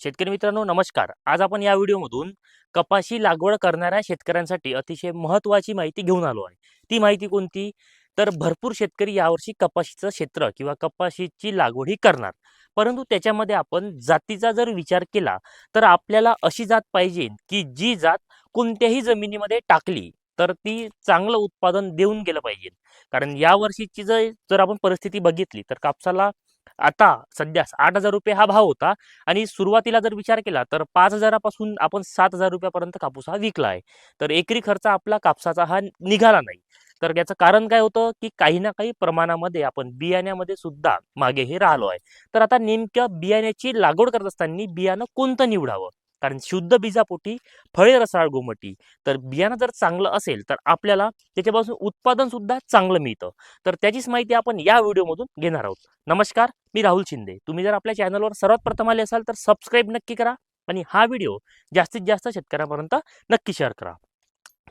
शेतकरी मित्रांनो नमस्कार. आज आपण या व्हिडिओमधून कपाशी लागवड करणाऱ्या शेतकऱ्यांसाठी अतिशय महत्त्वाची माहिती घेऊन आलो आहे. ती माहिती कोणती? तर भरपूर शेतकरी यावर्षी कपाशीचं क्षेत्र किंवा कपाशीची लागवड ही करणार. परंतु त्याच्यामध्ये आपण जातीचा जर विचार केला तर आपल्याला अशी जात पाहिजे की जी जात कोणत्याही जमिनीमध्ये टाकली तर ती चांगलं उत्पादन देऊन गेलं पाहिजे. कारण यावर्षीची जर जर आपण परिस्थिती बघितली तर कापसाला आता सध्या आठ हजार रुपये हा भाव होता आणि सुरुवातीला जर विचार केला तर पाच हजारापासून आपण सात हजार रुपयापर्यंत कापूस हा विकला आहे. तर एकरी खर्च आपला कापसाचा हा निघाला नाही. तर याचं कारण काय होतं की काही ना काही प्रमाणामध्ये आपण बियाण्यामध्ये सुद्धा मागे हे राहिलो आहे. तर आता नेमक्या बियाण्याची लागवड करत असताना बियाणं कोणतं निवडावं? कारण शुद्ध बीजापोटी फळे रसाळ गोमटी. तर बियाणं जर चांगलं असेल तर आपल्याला त्याच्यापासून उत्पादन सुद्धा चांगलं मिळतं. तर त्याचीच माहिती आपण या व्हिडिओमधून घेणार आहोत. नमस्कार मी राहुल शिंदे. तुम्ही जर आपल्या चॅनलवर सर्वात प्रथम आले असाल तर सबस्क्राईब नक्की करा आणि हा व्हिडिओ जास्तीत जास्त शेतकऱ्यांपर्यंत नक्की शेअर करा.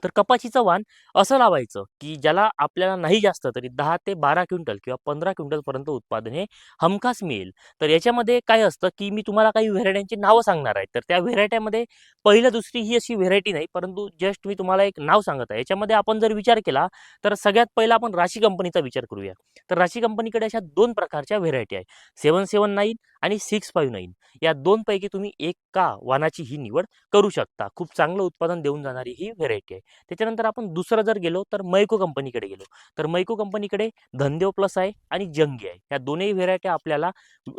तर कपाशीचं वाण असं लावायचं की ज्याला आपल्याला नाही जास्त तरी दहा ते बारा क्विंटल किंवा पंधरा क्विंटलपर्यंत उत्पादन हे हमखास मिळेल. तर याच्यामध्ये काय असतं की मी तुम्हाला काही व्हेरायट्यांची नावं सांगणार आहे. तर त्या व्हेरायट्यामध्ये पहिलं दुसरी ही अशी व्हेरायटी नाही परंतु जस्ट मी तुम्हाला एक नाव सांगत आहे. याच्यामध्ये आपण जर विचार केला तर सगळ्यात पहिला आपण राशी कंपनीचा विचार करूया. तर राशी कंपनीकडे अशा दोन प्रकारच्या व्हेरायटी आहे सेवन सेवन नाईन आणि सिक्स फाईव्ह नाईन. या दोनपैकी तुम्ही एका वाणाची ही निवड करू शकता. खूप चांगलं उत्पादन देऊन जाणारी ही व्हेरायटी आहे. त्याच्यानंतर आपण दुसरं जर गेलो तर मैको कंपनीकडे गेलो. तर मैको कंपनीकडे धनदेव प्लस आहे आणि जंगी आहे. या दोन्ही व्हेरायट्या आपल्याला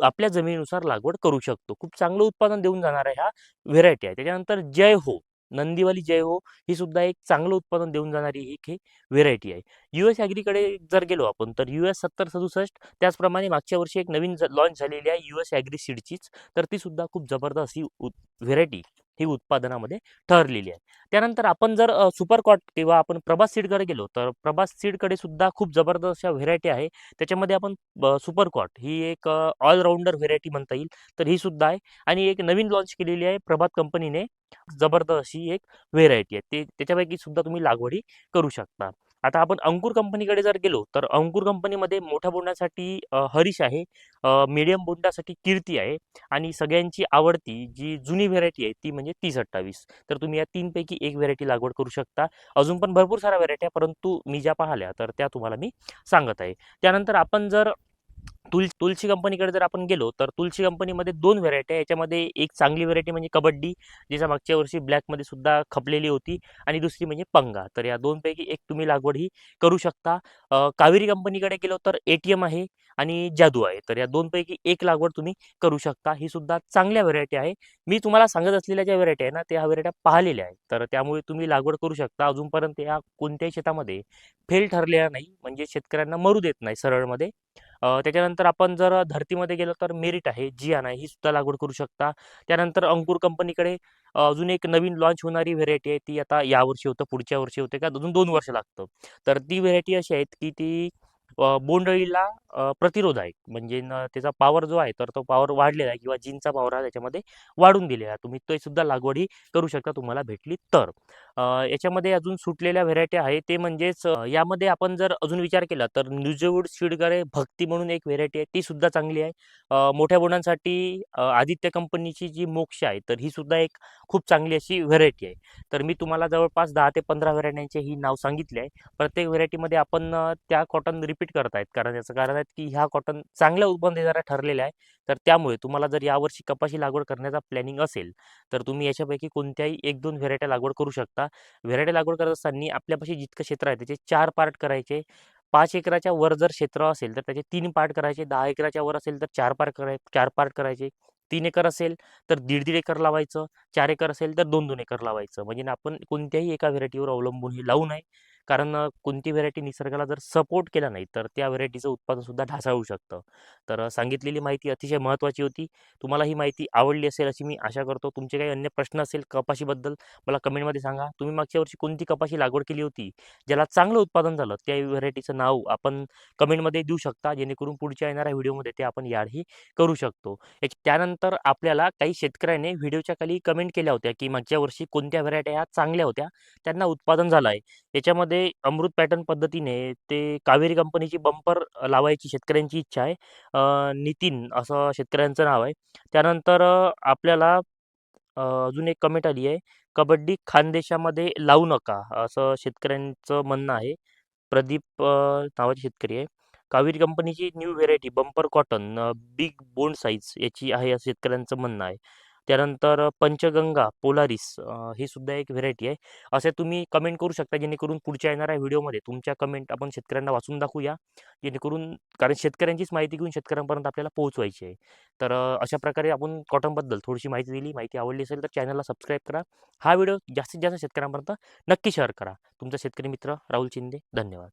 आपल्या जमिनीनुसार लागवड करू शकतो. खूप चांगलं उत्पादन देऊन जाणाऱ्या ह्या व्हेरायटी आहे. त्याच्यानंतर जय हो. नंदीवाली जय हो ही सुद्धा एक चांगलं उत्पादन देऊन जाणारी एक ही व्हेरायटी आहे. यू एस ॲग्रीकडे जर गेलो आपण तर यू एस सत्तर सदुसष्ट त्याचप्रमाणे मागच्या वर्षी एक नवीन लॉन्च झालेली आहे यू एस ॲग्री सीडचीच तर ती सुद्धा खूप जबरदस्त ही व्हेरायटी ही उत्पादनामध्ये ठरलेली आहे. त्यानंतर आपण जर सुपर कॉट किंवा आपण प्रभास सीडकडे गेलो तर प्रभास सीडकडे सुद्धा खूप जबरदस्त अशा व्हेरायटी आहे. त्याच्यामध्ये आपण सुपर कॉट ही एक ऑलराऊंडर व्हेरायटी म्हणता येईल तर ही सुद्धा आहे. आणि एक नवीन लॉन्च केलेली आहे प्रभात कंपनीने जबरदस्त अशी एक व्हेरायटी आहे. ते त्याच्यापैकी सुद्धा तुम्ही लागवडी करू शकता. आता आपण अंकुर कंपनीकडे जर गेलो तर अंकुर कंपनीमध्ये मोठ्या बोंडासाठी हरीश आहे मीडियम बोंडासाठी कीर्ती आहे आणि सगळ्यांची आवडती जी जुनी व्हेरायटी आहे ती म्हणजे तीस अठ्ठावीस. तर तुम्ही या तीनपैकी एक व्हेरायटी लागवड करू शकता. अजून पण भरपूर साऱ्या व्हेरायटी आहे परंतु मी ज्या पाहिल्या तर त्या तुम्हाला मी सांगत आहे. त्यानंतर आपण जर तुल तुलसी कंपनीकडे जर आपण गेलो तर तुलसी कंपनीमध्ये दोन व्हेरायटी आहे. याच्यामध्ये एक चांगली व्हेरायटी म्हणजे कबड्डी जिचा मागच्या वर्षी ब्लॅकमध्ये सुद्धा खपलेली होती. आणि दुसरी म्हणजे पंगा. तर या दोनपैकी एक तुम्ही लागवड ही करू शकता. कावेरी कंपनीकडे गेलो तर ए टी एम आहे आणि जादू आहे. तर या दोनपैकी एक लागवड तुम्ही करू शकता. ही सुद्धा चांगल्या व्हेरायटी आहे. मी तुम्हाला सांगत असलेल्या ज्या व्हेरायटी आहे ना त्या व्हेरायट्या पाहिलेल्या आहेत. तर त्यामुळे तुम्ही लागवड करू शकता. अजूनपर्यंत या कोणत्याही शेतामध्ये फेल ठरलेल्या नाही. म्हणजे शेतकऱ्यांना मरू देत नाही सरळमध्ये. त्याच्यानंतर आपण जर धरतीमध्ये गेलो तर मेरिट आहे जियान आहे ही सुद्धा लागवड करू शकता. त्यानंतर अंकुर कंपनीकडे अजून एक नवीन लॉन्च होणारी व्हेरायटी आहे ती आता यावर्षी होतं पुढच्या वर्षी होते का अजून दोन वर्ष लागतं. तर ती व्हेरायटी अशी आहेत की ती बोंडअळीला प्रतिरोध आहे म्हणजे न त्याचा पॉवर जो आहे तर तो पॉवर वाढलेला आहे किंवा जिनचा पॉवर हा त्याच्यामध्ये वाढून दिलेला आहे. तुम्ही ते सुद्धा लागवडी करू शकता तुम्हाला भेटली तर. याच्यामध्ये अजून सुटलेल्या व्हेरायटी आहे ते म्हणजेच यामध्ये आपण जर अजून विचार केला तर न्यूजवूड सीडकडे भक्ती म्हणून एक व्हेरायटी आहे ती सुद्धा चांगली आहे. मोठ्या बोंडांसाठी आदित्य कंपनीची जी मोक्ष आहे तर ही सुद्धा एक खूप चांगली अशी व्हेरायटी आहे. तर मी तुम्हाला जवळपास दहा ते पंधरा व्हेरायट्यांचे ही नाव सांगितले आहे. प्रत्येक व्हेरायटीमध्ये आपण त्या कॉटन रिपीट करतायत. कारण याचं कारण आहेत की ह्या कॉटन चांगल्या उत्पन्न देणाऱ्या ठरलेल्या आहे तर त्यामुळे तुम्हाला जर यावर्षी कपाशी लागवड करण्याचा प्लॅनिंग असेल तर तुम्ही याच्यापैकी कोणत्याही एक दोन व्हेरायट्या लागवड करू शकता. व्हेरायटी लागवड करत असताना आपल्यापाशी जितकं क्षेत्र आहे त्याचे चार पार्ट करायचे. पाच एकराच्या वर जर क्षेत्र असेल तर त्याचे तीन पार्ट करायचे. दहा एकराच्या वर असेल तर चार पार्ट कराय चार पार्ट करायचे. तीन एकर असेल तर दीड दीड एकर लावायचं. चार एकर असेल तर दोन दोन एकर लावायचं. म्हणजे आपण कोणत्याही एका व्हेरायटीवर अवलंबून हे लावू नये. कारण कोणती व्हेरायटी निसर्गाला जर सपोर्ट केला नाही तर त्या व्हेरायटीचं उत्पादन सुद्धा ढासळू शकतं. तर सांगितलेली माहिती अतिशय महत्त्वाची होती. तुम्हाला ही माहिती आवडली असेल अशी मी आशा करतो. तुमचे काही अन्य प्रश्न असेल कपाशीबद्दल मला कमेंटमध्ये सांगा. तुम्ही मागच्या वर्षी कोणती कपाशी लागवड केली होती ज्याला चांगलं उत्पादन झालं त्या व्हेरायटीचं नाव आपण कमेंटमध्ये देऊ शकता. जेणेकरून पुढच्या येणाऱ्या व्हिडिओमध्ये ते आपण याडही करू शकतो. त्यानंतर आपल्याला काही शेतकऱ्याने व्हिडिओच्या खाली कमेंट केल्या होत्या की मागच्या वर्षी कोणत्या व्हेरायट्या ह्या चांगल्या होत्या त्यांना उत्पादन झालं आहे याच्यामध्ये त्यामुळे अमृत पॅटर्न पद्धतीने ते कावेरी कंपनीची बंपर लावायची शेतकऱ्यांची इच्छा आहे. अ, नितीन असं शेतकऱ्यांचं नाव आहे. त्यानंतर अ, आपल्याला अ, अजून एक कमेंट आली आहे. कबड्डी खानदेशामध्ये लावू नका असं शेतकऱ्यांचं म्हणणं आहे. प्रदीप अ, नावाचे शेतकरी आहे. कावेरी कंपनीची new variety bumper cotton big बोंड साईज याची आहे असं शेतकऱ्यांचं म्हणणं आहे. त्यानंतर पंचगंगा पोलारिस ही सुद्धा एक व्हेरायटी आहे. असे तुम्ही कमेंट करू शकता जेणेकरून पुढच्या येणाऱ्या व्हिडिओमध्ये तुमच्या कमेंट आपण शेतकऱ्यांना वाचून दाखवूया. जेणेकरून कारण शेतकऱ्यांचीच माहिती घेऊन शेतकऱ्यांपर्यंत आपल्याला पोहोचवायची आहे. तर अशा प्रकारे आपण कॉटनबद्दल थोडीशी माहिती दिली. माहिती आवडली असेल तर चॅनलला सबस्क्राईब करा. हा व्हिडिओ जास्तीत जास्त शेतकऱ्यांपर्यंत नक्की शेअर करा. तुमचा शेतकरी मित्र राहुल शिंदे. धन्यवाद.